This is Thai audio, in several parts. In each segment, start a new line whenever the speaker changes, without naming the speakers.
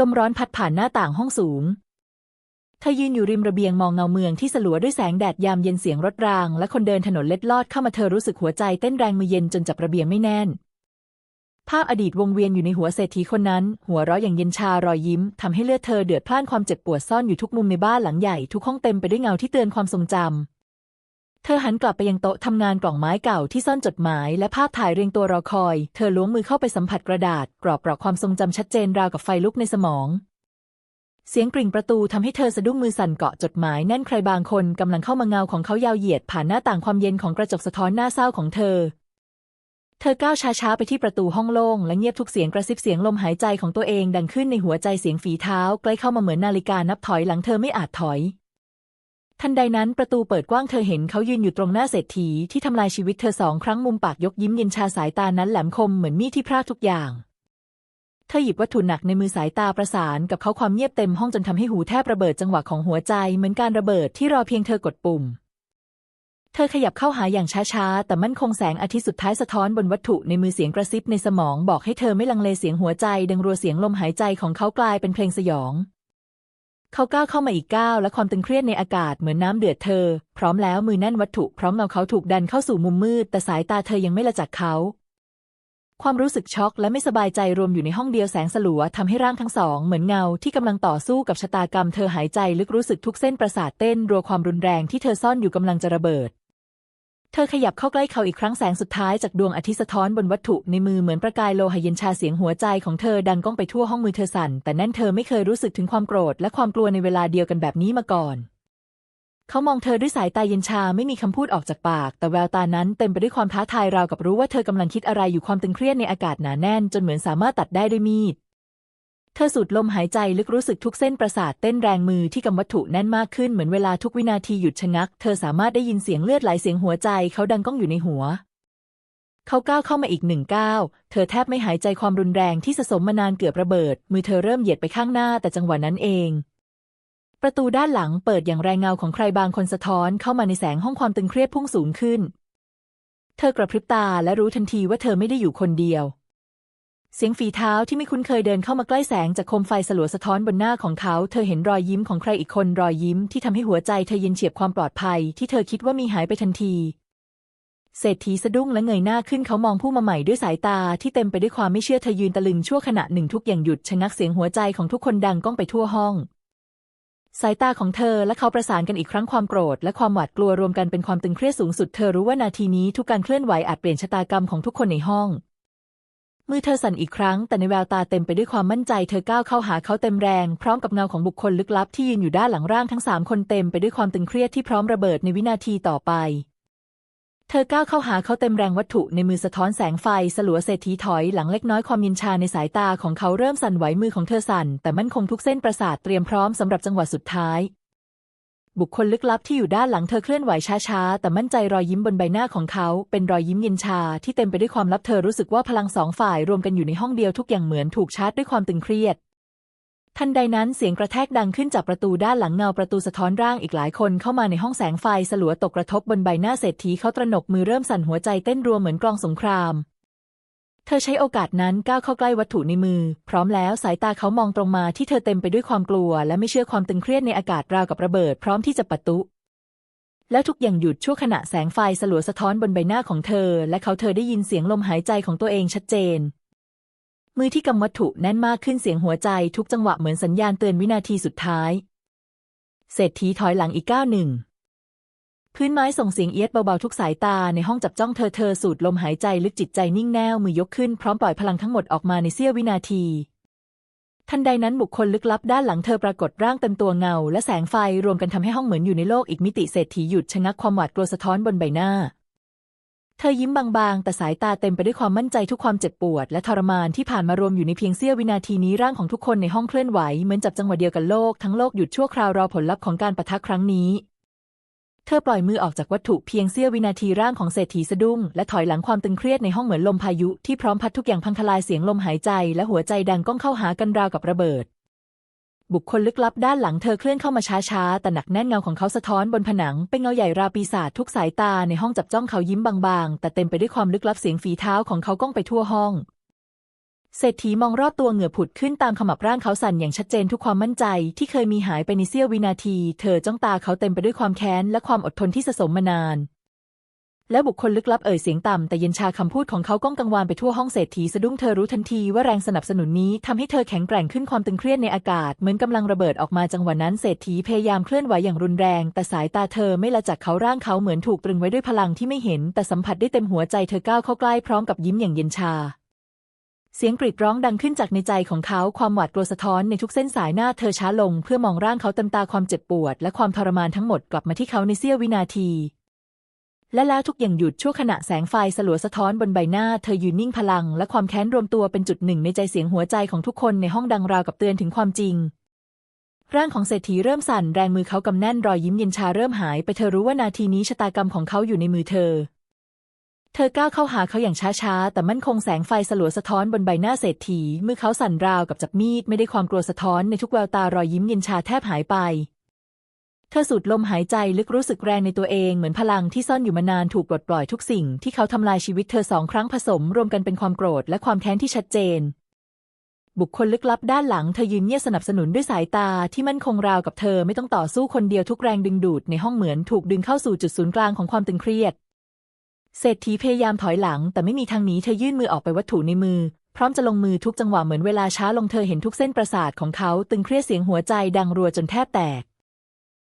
ลมร้อนพัดผ่านหน้าต่างห้องสูง เธอยืนอยู่ริมระเบียงมองเงาเมืองที่สลัวด้วยแสงแดดยามเย็นเสียงรถราง และคนเดินถนนเล็ดลอดเข้ามาเธอรู้สึกหัวใจเต้นแรงมือเย็นจนจับระเบียงไม่แน่น ภาพอดีตวงเวียนอยู่ในหัวเศรษฐีคนนั้น หัวเราะอย่างเย็นชารอยยิ้มทำให้เลือดเธอเดือดพล่านความเจ็บปวดซ่อนอยู่ทุกมุมในบ้านหลังใหญ่ทุกห้องเต็มไปด้วยเงาที่เตือนความทรงจำเธอหันกลับไปยังโต๊ะทำงานกล่องไม้เก่าที่ซ่อนจดหมายและภาพถ่ายเรียงตัวรอคอย เธอล้วงมือเข้าไปสัมผัสกระดาษ กรอบกรอกความทรงจำชัดเจนราวกับไฟลุกในสมอง เสียงกริ่งประตูทำให้เธอสะดุ้งมือสั่นเกาะจดหมายแน่นใครบางคนกำลังเข้ามาเงาของเขายาวเหยียดผ่านหน้าต่างความเย็นของกระจกสะท้อนหน้าเศร้าของเธอ เธอก้าวช้าๆไปที่ประตูห้องโล่งและเงียบทุกเสียงกระซิบเสียงลมหายใจของตัวเองดังขึ้นในหัวใจเสียงฝีเท้าใกล้เข้ามาเหมือนนาฬิกานับถอยหลังเธอไม่อาจถอย ทันใดนั้นประตูเปิดกว้างเธอเห็นเขายืนอยู่ตรงหน้าเศรษฐีที่ทำลายชีวิตเธอสองครั้งมุมปากยกยิ้มเย็นชาสายตานั้นแหลมคมเหมือนมีดที่พรากทุกอย่าง เธอหยิบวัตถุหนักในมือสายตาประสานกับเขาความเงียบเต็มห้องจนทำให้หูแทบระเบิดจังหวะของหัวใจเหมือนการระเบิดที่รอเพียงเธอกดปุ่ม เธอขยับเข้าหาอย่างช้าๆ แต่มั่นคงแสงอาทิตย์สุดท้ายสะท้อนบนวัตถุในมือเสียงกระซิบในสมองบอกให้เธอไม่ลังเลเสียงหัวใจดังรัวเสียงลมหายใจของเขากลายเป็นเพลงสยอง เขาก้าวเข้ามาอีกก้าวและความตึงเครียดในอากาศเหมือนน้ำเดือดเธอ พร้อมแล้วมือแน่นวัตถุพร้อมเงาเขาถูกดันเข้าสู่มุมมืด แต่สายตาเธอยังไม่ละจากเขา ความรู้สึกช็อกและไม่สบายใจรวมอยู่ในห้องเดียวแสงสลัวทำให้ร่างทั้งสอง เหมือนเงาที่กำลังต่อสู้กับชะตากรรม เธอหายใจลึกรู้สึกทุกเส้นประสาทเต้นรัวความรุนแรงที่เธอซ่อนอยู่กำลังจะระเบิด เธอขยับเข้าใกล้เขาอีกครั้งแสงสุดท้ายจากดวงอาทิตย์สะท้อนบนวัตถุในมือเหมือนประกายโลหะเย็นชาเสียงหัวใจของเธอดังก้องไปทั่วห้องมือเธอสั่น แต่นั่นเธอไม่เคยรู้สึกถึงความโกรธและความกลัวในเวลาเดียวกันแบบนี้มาก่อน เขามองเธอด้วยสายตาเย็นชาไม่มีคำพูดออกจากปาก แต่แววตานั้นเต็มไปด้วยความท้าทายราวกับรู้ว่าเธอกำลังคิดอะไรอยู่ความตึงเครียดในอากาศหนาแน่น จนเหมือนสามารถตัดได้ด้วยมีด เธอสูดลมหายใจลึกรู้สึกทุกเส้นประสาทเต้นแรงมือที่กำวัตถุแน่นมากขึ้นเหมือนเวลาทุกวินาทีหยุดชะงัก เธอสามารถได้ยินเสียงเลือดไหลเสียงหัวใจเขาดังก้องอยู่ในหัว เขาก้าวเข้ามาอีกหนึ่งก้าวเธอแทบไม่หายใจความรุนแรงที่สะสมมานานเกือบระเบิด มือเธอเริ่มเหยียดไปข้างหน้าแต่จังหวะนั้นเอง ประตูด้านหลังเปิดอย่างแรงเงาของใครบางคนสะท้อนเข้ามาในแสงห้องความตึงเครียดพุ่งสูงขึ้น เธอกระพริบตาและรู้ทันทีว่าเธอไม่ได้อยู่คนเดียว เสียงฝีเท้าที่ไม่คุ้นเคยเดินเข้ามาใกล้แสงจากโคมไฟสลัวสะท้อนบนหน้าของเขา เธอเห็นรอยยิ้มของใครอีกคนรอยยิ้มที่ทำให้หัวใจเธอเย็นเฉียบความปลอดภัย ที่เธอคิดว่ามีหายไปทันที เศรษฐีสะดุ้งและเงยหน้าขึ้นเขามองผู้มาใหม่ด้วยสายตาที่เต็มไปด้วยความไม่เชื่อเธอยืนตะลึงชั่วขณะหนึ่งทุกอย่างหยุดชะงักเสียงหัวใจของทุกคนดังก้องไปทั่วห้อง สายตาของเธอและเขาประสานกันอีกครั้งความโกรธ และความหวาดกลัวรวมกันเป็นความตึงเครียดสูงสุดเธอรู้ว่านาทีนี้ทุกการเคลื่อนไหวอาจเปลี่ยนชะตากรรมของทุกคนในห้อง มือเธอสั่นอีกครั้ง แต่ในแววตาเต็มไปด้วยความมั่นใจ เธอก้าวเข้าหาเขาเต็มแรง พร้อมกับเงาของบุคคลลึกลับที่ยืนอยู่ด้านหลังร่างทั้งสามคนเต็มไปด้วยความตึงเครียดที่พร้อมระเบิดในวินาทีต่อไป เธอก้าวเข้าหาเขาเต็มแรงวัตถุในมือสะท้อนแสงไฟ สลัวเศรษฐีถอยหลังเล็กน้อยความย็นชาในสายตาของเขาเริ่มสั่นไหวมือของเธอสั่น แต่มั่นคงทุกเส้นประสาทเตรียมพร้อมสำหรับจังหวะสุดท้าย บุคคลลึกลับที่อยู่ด้านหลังเธอเคลื่อนไหวช้าๆ แต่มั่นใจรอยยิ้มบนใบหน้าของเขา เป็นรอยยิ้มเย็นชาที่เต็มไปด้วยความลับเธอรู้สึกว่าพลังสองฝ่ายรวมกันอยู่ในห้องเดียวทุกอย่างเหมือนถูกชาร์จด้วยความตึงเครียด ทันใดนั้นเสียงกระแทกดังขึ้นจากประตูด้านหลังเงาประตูสะท้อนร่างอีกหลายคนเข้ามาในห้องแสงไฟสลัวตกกระทบบนใบหน้าเศรษฐีเขาตระหนกมือเริ่มสั่นหัวใจเต้นรัวเหมือนกลองสงคราม เธอใช้โอกาสนั้นก้าวเข้าใกล้วัตถุในมือ พร้อมแล้วสายตาเขามองตรงมาที่เธอเต็มไปด้วยความกลัว และไม่เชื่อความตึงเครียดในอากาศราวกับระเบิด พร้อมที่จะปะตุแล้วทุกอย่างหยุดชั่วขณะแสงไฟสลัวสะท้อนบนใบหน้าของเธอ และเขาเธอได้ยินเสียงลมหายใจของตัวเองชัดเจน มือที่กำวัตถุแน่นมากขึ้นเสียงหัวใจทุกจังหวะเหมือนสัญญาณเตือนวินาทีสุดท้าย เศรษฐีถอยหลังอีกก้าวหนึ่ง พื้นไม้ส่งเสียงเอียดเบาๆทุกสายตาในห้องจับจ้องเธอเธอสูดลมหายใจลึกจิตใจนิ่งแน่วมือยกขึ้นพร้อมปล่อยพลังทั้งหมดออกมาในเสี้ยววินาที ทันใดนั้นบุคคลลึกลับด้านหลังเธอปรากฏร่างเต็มตัวเงา และแสงไฟรวมกันทำให้ห้องเหมือนอยู่ในโลกอีกมิติเศรษฐีหยุดชะงักความหวาดกลัวสะท้อนบนใบหน้า เธอยิ้มบางๆ แต่สายตาเต็มไปด้วยความมั่นใจทุกความเจ็บปวด และทรมานที่ผ่านมารวมอยู่ในเพียงเสี้ยววินาทีนี้ร่างของทุกคนในห้องเคลื่อนไหวเหมือนจับจังหวะเดียวกันโลกทั้งโลกหยุดชั่วคราวรอผลลัพธ์ของการปะทะครั้งนี้ เธอปล่อยมือออกจากวัตถุเพียงเสี้ยววินาทีร่างของเศรษฐีสะดุ้ง และถอยหลังความตึงเครียดในห้องเหมือนลมพายุที่พร้อมพัดทุกอย่างพังทลายเสียงลมหายใจ และหัวใจดังก้องเข้าหากันราวกับระเบิด บุคคลลึกลับด้านหลังเธอเคลื่อนเข้ามาช้าๆ แต่หนักแน่นเงาของเขาสะท้อนบนผนัง เป็นเงาใหญ่ราปีศาจทุกสายตาในห้องจับจ้องเขายิ้มบางๆ แต่เต็มไปด้วยความลึกลับเสียงฝีเท้าของเขาก้องไปทั่วห้อง เศรษฐีมองรอบตัวเหงื่อผุดขึ้นตามขมับร่างเขาสั่นอย่างชัดเจนทุกความมั่นใจที่เคยมีหายไปในเสี้ยววินาที เธอจ้องตาเขาเต็มไปด้วยความแค้นและความอดทนที่สะสมมานาน แล้วบุคคลลึกลับเอ่ยเสียงต่ำแต่เย็นชาคำพูดของเขาก้องกังวานไปทั่วห้องเศรษฐีสะดุ้งเธอรู้ทันทีว่าแรงสนับสนุนนี้ทำให้เธอแข็งแกร่งขึ้นความตึงเครียดในอากาศเหมือนกำลังระเบิดออกมาจังหวะนั้นเศรษฐีพยายามเคลื่อนไหวอย่างรุนแรง แต่สายตาเธอไม่ละจากเขาร่างเขาเหมือนถูกตรึงไว้ด้วยพลังที่ไม่เห็น แต่สัมผัสได้เต็มหัวใจเธอก้าวเข้าใกล้พร้อมกับยิ้มอย่างเย็นชา เสียงกรีดร้องดังขึ้นจากในใจของเขาความหวาดกลัวสะท้อนในทุกเส้นสายหน้าเธอช้าลง เพื่อมองร่างเขาเต็มตาความเจ็บปวด และความทรมานทั้งหมดกลับมาที่เขาในเสี้ยววินาที และแล้วทุกอย่างหยุดชั่วขณะแสงไฟสลัวสะท้อนบนใบหน้า เธอยืนนิ่งพลัง และความแค้นรวมตัวเป็นจุดหนึ่งในใจเสียงหัวใจของทุกคนในห้องดังราวกับเตือนถึงความจริงร่างของเศรษฐีเริ่มสั่นแรงมือเขากำแน่นรอยยิ้มเย็นชาเริ่มหายไปเธอรู้ว่านาทีนี้ชะตากรรมของเขาอยู่ในมือเธอ เธอก้าวเข้าหาเขาอย่างช้าๆ แต่มั่นคงแสงไฟสลัวสะท้อนบนใบหน้าเศรษฐี มือเขาสั่นราวกับจับมีด ไม่ได้ความกลัวสะท้อนในทุกแววตารอยยิ้มเย็นชาแทบหายไป เธอสูดลมหายใจลึกรู้สึกแรงในตัวเองเหมือนพลังที่ซ่อนอยู่มานานถูกปลดปล่อยทุกสิ่งที่เขาทำลายชีวิตเธอสองครั้งผสมรวมกันเป็นความโกรธและความแค้นที่ชัดเจน บุคคลลึกลับด้านหลังเธอยืนเงียบสนับสนุนด้วยสายตาที่มั่นคงราวกับเธอไม่ต้องต่อสู้คนเดียวทุกแรงดึงดูดในห้องเหมือนถูกดึงเข้าสู่จุดศูนย์กลางของความตึงเครียด เศรษฐีพยายามถอยหลัง แต่ไม่มีทางหนีเธอยื่นมือออกไปวัตถุในมือ พร้อมจะลงมือทุกจังหวะเหมือนเวลาช้าลงเธอเห็นทุกเส้นประสาทของเขาตึงเครียดเสียงหัวใจดังรัวจนแทบแตก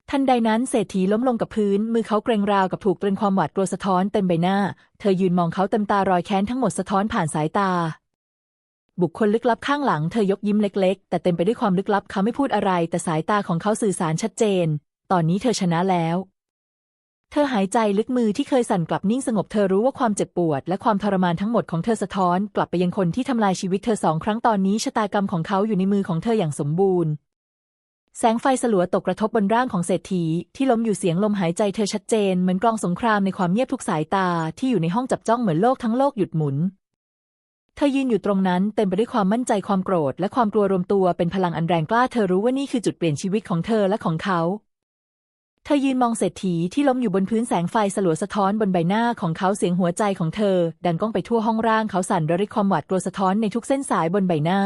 ทันใดนั้นเศรษฐีล้มลงกับพื้น มือเขาเกรงราวกับถูกตรึงความหวาดกลัวสะท้อนเต็มใบหน้า เธอยืนมองเขาเต็มตารอยแค้นทั้งหมดสะท้อนผ่านสายตา บุคคลลึกลับข้างหลังเธอยกยิ้มเล็ก ๆ แต่เต็มไปด้วยความลึกลับเขาไม่พูดอะไร แต่สายตาของเขาสื่อสารชัดเจน ตอนนี้เธอชนะแล้ว เธอหายใจลึกมือที่เคยสั่นกลับนิ่งสงบเธอรู้ว่าความเจ็บปวด และความทรมานทั้งหมดของเธอสะท้อน กลับไปยังคนที่ทำลายชีวิตเธอสองครั้งตอนนี้ชะตากรรมของเขาอยู่ในมือของเธออย่างสมบูรณ์ แสงไฟสลัวตกกระทบบนร่างของเศรษฐี ที่ล้มอยู่เสียงลมหายใจเธอชัดเจนเหมือนกลองสงครามในความเงียบทุกสายตาที่อยู่ในห้องจับจ้องเหมือนโลกทั้งโลกหยุดหมุนเธอยืนอยู่ตรงนั้นเต็มไปด้วยความมั่นใจความโกรธ และความกลัวรวมตัวเป็นพลังอันแรงกล้าเธอรู้ว่านี่คือจุดเปลี่ยนชีวิตของเธอและของเขา เธอยืนมองเศรษฐีที่ล้มอยู่บนพื้นแสงไฟสลัวสะท้อนบนใบหน้าของเขาเสียงหัวใจของเธอ ดังก้องไปทั่วห้องร่างเขาสั่นระริกความหวาดกลัวสะท้อนในทุกเส้นสายบนใบหน้า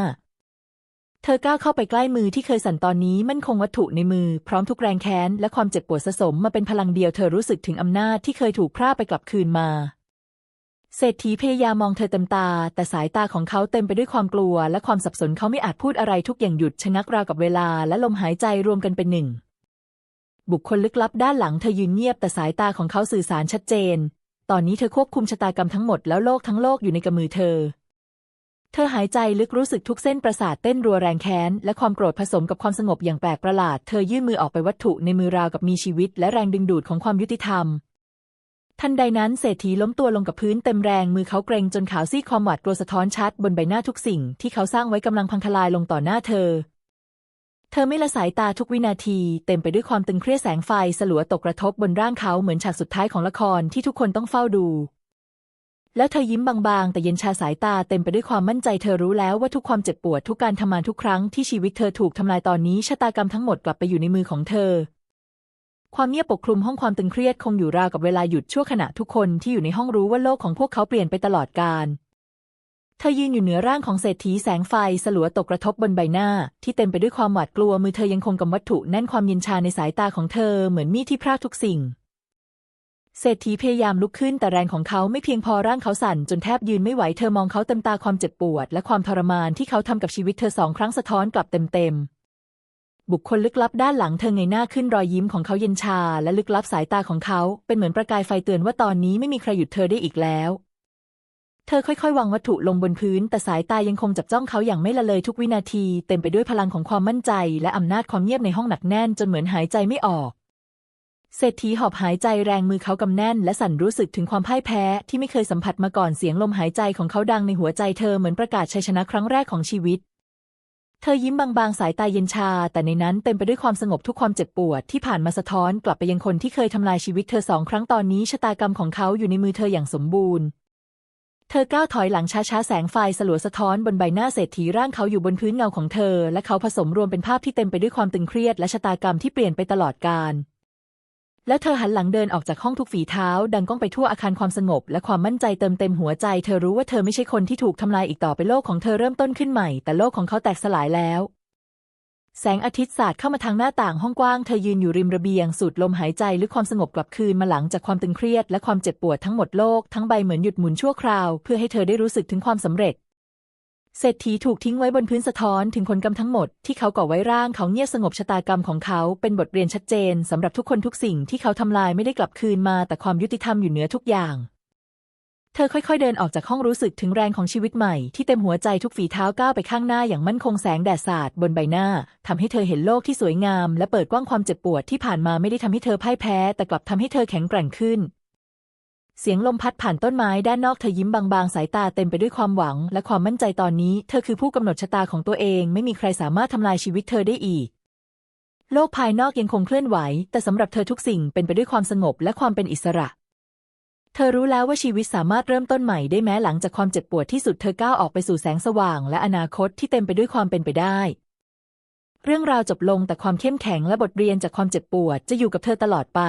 เธอก้าวเข้าไปใกล้มือที่เคยสั่นตอนนี้มั่นคงวัตถุในมือ พร้อมทุกแรงแค้นและความเจ็บปวดสะสมมาเป็นพลังเดียวเธอรู้สึกถึงอำนาจที่เคยถูกพร่าไปกลับคืนมาเศรษฐีพยายามมองเธอเต็มตา แต่สายตาของเขาเต็มไปด้วยความกลัว และความสับสนเขาไม่อาจพูดอะไรทุกอย่างหยุดชะงักราวกับเวลาและลมหายใจรวมกันเป็นหนึ่ง บุคคลลึกลับด้านหลังเธอยืนเงียบแต่สายตาของเขาสื่อสารชัดเจน ตอนนี้เธอควบคุมชะตากรรมทั้งหมดแล้วโลกทั้งโลกอยู่ในกำมือเธอ เธอหายใจลึกรู้สึกทุกเส้นประสาทเต้นรัวแรงแค้น และความโกรธผสมกับความสงบอย่างแปลกประหลาด เธอยื่นมือออกไปวัตถุในมือราวกับมีชีวิต และแรงดึงดูดของความยุติธรรม ทันใดนั้นเศรษฐีล้มตัวลงกับพื้นเต็มแรงมือเขาเกรงจนขาวซีดความหวาดกลัวสะท้อนชัด บนใบหน้าทุกสิ่งที่เขาสร้างไว้กำลังพังทลายลงต่อหน้าเธอ เธอไม่ละสายตาทุกวินาที เต็มไปด้วยความตึงเครียดแสงไฟสลัวตกกระทบบนร่างเขาเหมือนฉากสุดท้ายของละครที่ทุกคนต้องเฝ้าดู แล้วเธอยิ้มบางๆ แต่เย็นชาสายตาเต็มไปด้วยความมั่นใจเธอรู้แล้วว่าทุกความเจ็บปวดทุกการทำงานทุกครั้งที่ชีวิตเธอถูกทำลายตอนนี้ชะตากรรมทั้งหมดกลับไปอยู่ในมือของเธอ ความเงียบปกคลุมห้องความตึงเครียดคงอยู่ราวกับเวลาหยุดชั่วขณะทุกคนที่อยู่ในห้องรู้ว่าโลกของพวกเขาเปลี่ยนไปตลอดกาล เธอยืนอยู่เหนือร่างของเศรษฐีแสงไฟสลัวตกกระทบบนใบหน้า ที่เต็มไปด้วยความหวาดกลัวมือเธอยังคงกำวัตถุแน่นความเย็นชาในสายตาของเธอเหมือนมีดที่พรากทุกสิ่ง เศรษฐีพยายามลุกขึ้นแต่แรงของเขาไม่เพียงพอร่างเขาสั่นจนแทบยืนไม่ไหวเธอมองเขาเต็มตาความเจ็บปวด และความทรมานที่เขาทำกับชีวิตเธอสองครั้งสะท้อนกลับเต็มๆบุคคลลึกลับด้านหลังเธอเงยหน้าขึ้นรอยยิ้มของเขาเย็นชา และลึกลับสายตาของเขา เป็นเหมือนประกายไฟเตือนว่าตอนนี้ไม่มีใครหยุดเธอได้อีกแล้ว เธอค่อยๆ วางวัตถุลงบนพื้น แต่สายตายังคงจับจ้องเขาอย่างไม่ละเลยทุกวินาที เต็มไปด้วยพลังของความมั่นใจ และอำนาจความเงียบในห้องหนักแน่นจนเหมือนหายใจไม่ออก เศรษฐีหอบหายใจแรงมือเขากำแน่น และสั่นรู้สึกถึงความพ่ายแพ้ ที่ไม่เคยสัมผัสมาก่อนเสียงลมหายใจของเขาดังในหัวใจเธอเหมือนประกาศชัยชนะครั้งแรกของชีวิต เธอยิ้มบางๆ สายตาเย็นชา แต่ในนั้นเต็มไปด้วยความสงบทุกความเจ็บปวด ที่ผ่านมาสะท้อนกลับไปยังคนที่เคยทำลายชีวิตเธอสองครั้งตอนนี้ชะตากรรมของเขาอยู่ในมือเธออย่างสมบูรณ์ เธอก้าวถอยหลังช้าๆ แสงไฟสลัวสะท้อนบนใบหน้าเศรษฐีร่างเขาอยู่บนพื้นเงาของเธอ และเขาผสมรวมเป็นภาพที่เต็มไปด้วยความตึงเครียดและชะตากรรมที่เปลี่ยนไปตลอดกาลแล้วเธอหันหลังเดินออกจากห้องทุกฝีเท้า ดังก้องไปทั่วอาคารความสงบ และความมั่นใจเติมเต็มหัวใจ เธอรู้ว่าเธอไม่ใช่คนที่ถูกทำลายอีกต่อไปโลกของเธอเริ่มต้นขึ้นใหม่ แต่โลกของเขาแตกสลายแล้ว แสงอาทิตย์สาดเข้ามาทางหน้าต่างห้องกว้าง เธอยืนอยู่ริมระเบียง สูดลมหายใจลึกความสงบกลับคืนมาหลังจากความตึงเครียดและความเจ็บปวดทั้งหมดโลกทั้งใบเหมือนหยุดหมุนชั่วคราว เพื่อให้เธอได้รู้สึกถึงความสำเร็จ เศรษฐีถูกทิ้งไว้บนพื้นสะท้อนถึงผลกรรมทั้งหมดที่เขาก่อไว้ร่างเขาเงียบสงบชะตากรรมของเขาเป็นบทเรียนชัดเจนสำหรับทุกคนทุกสิ่งที่เขาทำลายไม่ได้กลับคืนมา แต่ความยุติธรรมอยู่เหนือทุกอย่าง เธอค่อยๆ เดินออกจากห้องรู้สึกถึงแรงของชีวิตใหม่ ที่เต็มหัวใจทุกฝีเท้าก้าวไปข้างหน้าอย่างมั่นคงแสงแดดสาดบนใบหน้าทำให้เธอเห็นโลกที่สวยงาม และเปิดกว้างความเจ็บปวดที่ผ่านมาไม่ได้ทำให้เธอพ่ายแพ้ แต่กลับทำให้เธอแข็งแกร่งขึ้น เสียงลมพัดผ่านต้นไม้ด้านนอกเธอยิ้มบางๆ สายตาเต็มไปด้วยความหวัง และความมั่นใจตอนนี้ เธอคือผู้กำหนดชะตาของตัวเอง ไม่มีใครสามารถทำลายชีวิตเธอได้อีก โลกภายนอกยังคงเคลื่อนไหว แต่สำหรับเธอทุกสิ่งเป็นไปด้วยความสงบและความเป็นอิสระ เธอรู้แล้วว่าชีวิตสามารถเริ่มต้นใหม่ได้แม้หลังจากความเจ็บปวดที่สุดเธอก้าวออกไปสู่แสงสว่าง และอนาคตที่เต็มไปด้วยความเป็นไปได้ เรื่องราวจบลงแต่ความเข้มแข็งและบทเรียนจากความเจ็บปวดจะอยู่กับเธอตลอดไป